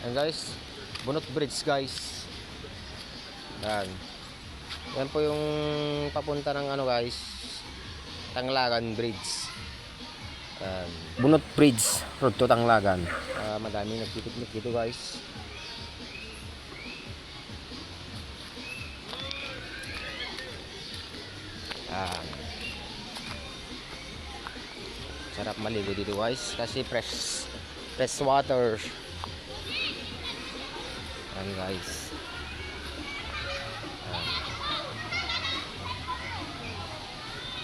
Yan guys, Bunot Bridge guys. Yan. Yan po yung papunta ng ano guys, Tanglagan Bridge. Yan. Bunot Bridge, road to Tanglagan. Ah, madaming nagpipiknik dito guys. Yan. Sarap maligo dito guys kasi fresh fresh water. Yan guys.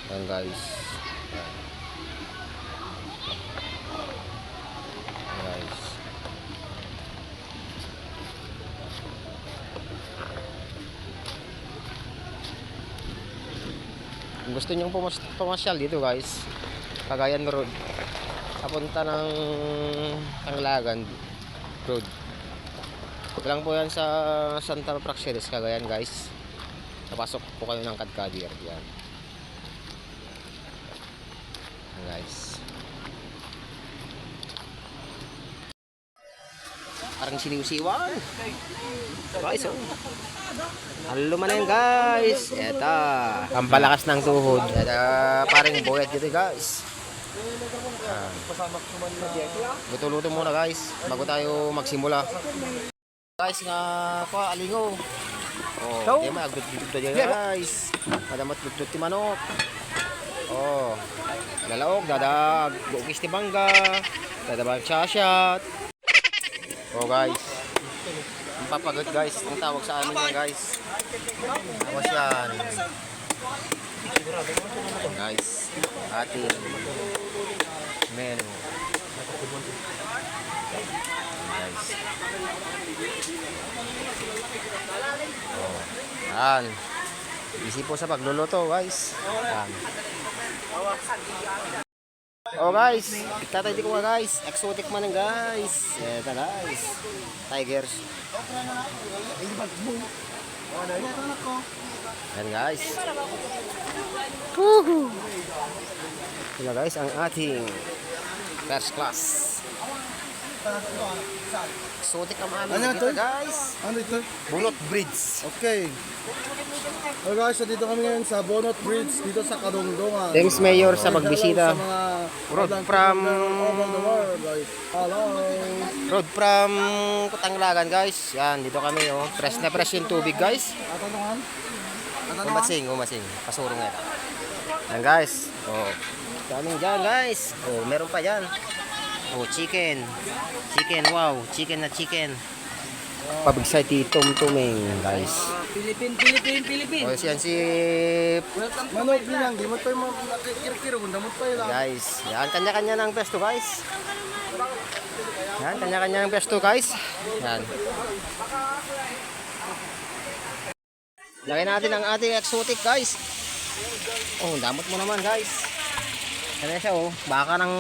Yan. Guys. Guys. Kung gusto nyo pumas pumasyal dito guys, Cagayan Road. Papunta ng Tanglagan Road. Ito lang po yan sa Santa Praxedes, Cagayan guys. Napasok po kayo ng Kadkadir. Yan. Yan guys. Parang siniw-siwan. Guys, oh. Halo man yan guys. Eto. Pampalakas ng tuhod. Eto, parang boyat dito guys. Yan. Luto-luto muna guys. Bago tayo magsimula. Guys nga po, alingo. Oh, di ma agdut-dut dyan guys. Madamat dut ti manok. Oh. Lalaog, dadag, bukis ti bangga, dadabang chashat. Oh guys. Ang papagot guys, ang tawag sa amin yan guys. Tapos yan. Guys, ating menu. Guys. Oh. Yan. Busy po sa pagluluto guys. Yan. Oh guys, tatay ko nga guys. Exotic man guys. Eto guys. Tigers. Yan guys. Woohoo! Yan guys, ang ating first class. Exotic ang amin Ano dito to? guys. Ano ito? Bunot Bridge. Okay. So guys, so dito kami ngayon sa Bonot Bridge dito sa Kadungdungan. Thanks Mayor sa pagbisita. Road from- hello. Road from Kutanglagan guys. Yan, dito kami oh. Fresh na fresh yung tubig guys. Tatanungan? Umasing, umasing. Pasurong ito. Yan guys. Oh. Daming dyan guys. Oh, meron pa dyan. Oh, chicken. Chicken, wow. Chicken na chicken. Pabigsay ti tumtuming guys. Philippine, Philippine, Philippine. Oh, yan si Manok bilang, di mo tayo makikirkiro kung damot tayo lang. guys. Yan, kanya-kanya ng pesto guys. Yan, kanya-kanya ng pesto guys. Yan. Lagay natin ang ating exotic guys. Oh, damot mo naman guys. Ano siya oh, baka ng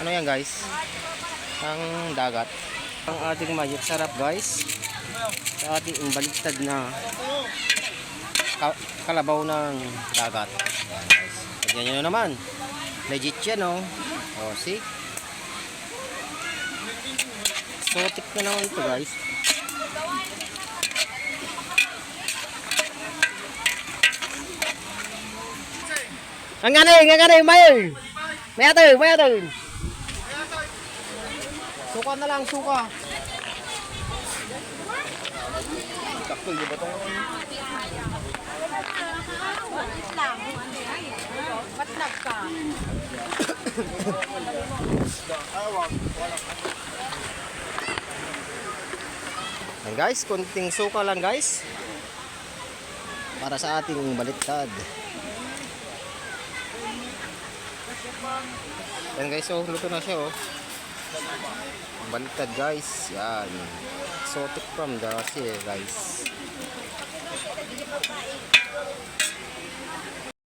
ano yan guys? Ang dagat. Ang ating mayok sarap guys. Sa ating baliktad na ka- kalabaw ng dagat. Yan guys. Tignan nyo naman. Legit yan oh. Oh, see? Exotic na naman ito guys. Ang ganay, ang ganay, mayor. Mayato, mayato. Suka na lang, suka. Taktoy, di ba ito? Ba't ka? Yan guys, konting suka lang guys. Para sa ating baliktad. Yan guys, oh, luto na siya oh. Baliktad guys, yan. Exotic from the sea guys.